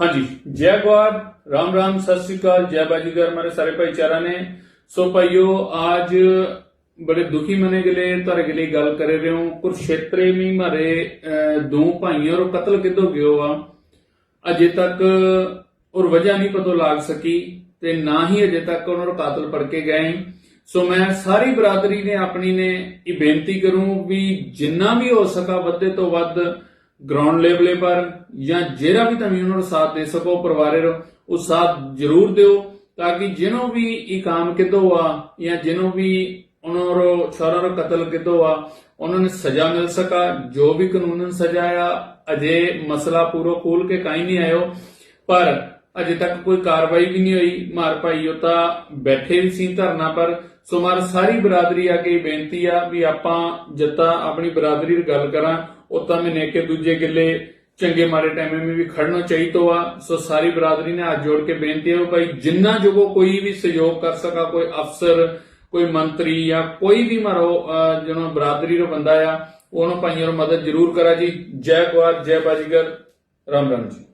ਹਾਂਜੀ ਜੈ ਗਵਾਰ ਰਾਮ ਰਾਮ ਸਤਿ ਸ੍ਰੀ ਅਕਾਲ ਜੈ ਬਾਜੀਗਰ ਮਾਰੇ ਸਾਰੇ ਭਾਈਚਾਰਾ ਨੇ। ਸੋ ਭਾਈਓ ਅੱਜ ਬੜੇ ਦੁਖੀ ਮਨੇ ਗਲੇ ਤੁਹਾਡੇ ਗਲੇ ਗੱਲ ਕਰ ਰਹੇ ਹਾਂ। ਕੁਰਸ਼ੇਤਰੇ ਮੀ ਮਾਰੇ ਅਹ, ਦੋ ਭਾਈਆਂ ਰੋ ਕਤਲ ਕਿਦੋਂ ਗਿਓ ਆ? ਅਜੇ ਤੱਕ ਔਰ ਵਜ੍ਹਾ ਨਹੀਂ ਪਤਾ ਲੱਗ ਸਕੀ ਤੇ ਨਾ ਹੀ ਅਜੇ ਤੱਕ ਉਹਨਾਂ ਨੂੰ ਕਾਤਲ ਪੜ ਕੇ ਗਏ ਸੋ ਮੈਂ ਸਾਰੀ ਬਰਾਦਰੀ ਨੇ ਆਪਣੀ ਨੇ ਇਹ ਬੇਨਤੀ ਕਰੂੰ ਵੀ ਜਿੰਨਾ ਵੀ ਹੋ ਸਕਾ ਵੱਧੇ ਤੋਂ ਵੱਧ ਗਰਾਊਂਡ ਲੈਵਲੇ ਪਰ ਜਾਂ ਜਿਹੜਾ ਵੀ ਤੁਸੀਂ ਉਹਨਾਂ ਨੂੰ ਸਾਥ ਦੇ ਸਕੋ, ਪਰਿਵਾਰੇ ਰੋ ਉਹ ਸਾਥ ਜ਼ਰੂਰ ਦਿਓ ਤਾਂ ਕਿ ਜਿਹਨੂੰ ਵੀ ਇਹ ਕੰਮ ਕਿਤੋਂ ਆ ਜਾਂ ਜਿਹਨੂੰ ਵੀ ਉਹਨਾਂ ਨੂੰ ਸਾਰਾ ਨੂੰ ਕਤਲ ਕਿਤੋਂ ਆ, ਉਹਨਾਂ ਨੂੰ ਸਜ਼ਾ ਮਿਲ ਸਕਾ। ਜੋ ਵੀ ਕਾਨੂੰਨਨ ਸਜ਼ਾ ਆ, ਅਜੇ ਮਸਲਾ ਪੂਰਾ ਖੋਲ ਕੇ ਕਾਈ ਨਹੀਂ ਆਇਓ। ਪਰ ਅਜੇ ਤੱਕ ਕੋਈ ਕਾਰਵਾਈ ਵੀ ਨਹੀਂ ਹੋਈ। ਮਾਰ ਭਾਈ ਉਹ ਤਾਂ ਬੈਠੇ ਵੀ ਸੀ ਧਰਨਾ ਪਰ। ਸੋ ਮਾਰ ਸਾਰੀ ਬਰਾਦਰੀ ਆ ਕੇ ਬੇਨਤੀ ਆ ਵੀ ਆਪਾਂ ਜਿੱਤਾ ਆਪਣੀ ਬਰਾਦਰੀ ਦੀ ਗੱਲ ਕਰਾਂ ਉਹ ਤਾਂ ਕੇ ਦੂਜੇ ਗਿੱਲੇ ਚੰਗੇ ਮਾਰੇ ਟਾਈਮ ਵਿੱਚ ਵੀ ਖੜਨਾ ਚਾਹੀਦਾ ਵਾ ਸੋ ਸਾਰੀ ਬਰਾਦਰੀ ਨੇ ਹੱਥ ਜੋੜ ਕੇ ਬੇਨਤੀ ਹੈ ਭਾਈ ਜਿੰਨਾ ਜੋਗੋ ਕੋਈ ਵੀ ਸਹਿਯੋਗ ਕਰ ਸਕਾ ਕੋਈ ਅਫਸਰ ਕੋਈ ਮੰਤਰੀ ਜਾਂ ਕੋਈ ਵੀ ਮਾਰੋ ਅਹ, ਬਰਾਦਰੀ ਦਾ ਬੰਦਾ ਆ ਉਹਨੂੰ ਭਾਈਆਂ ਨੂੰ ਮਦਦ ਜ਼ਰੂਰ ਕਰਾ ਜੀ। ਜੈ ਕੁਆਰ ਜੈ ਬਾਜੀਗਰ। ਰਾਮ ਰਾਮ ਜੀ।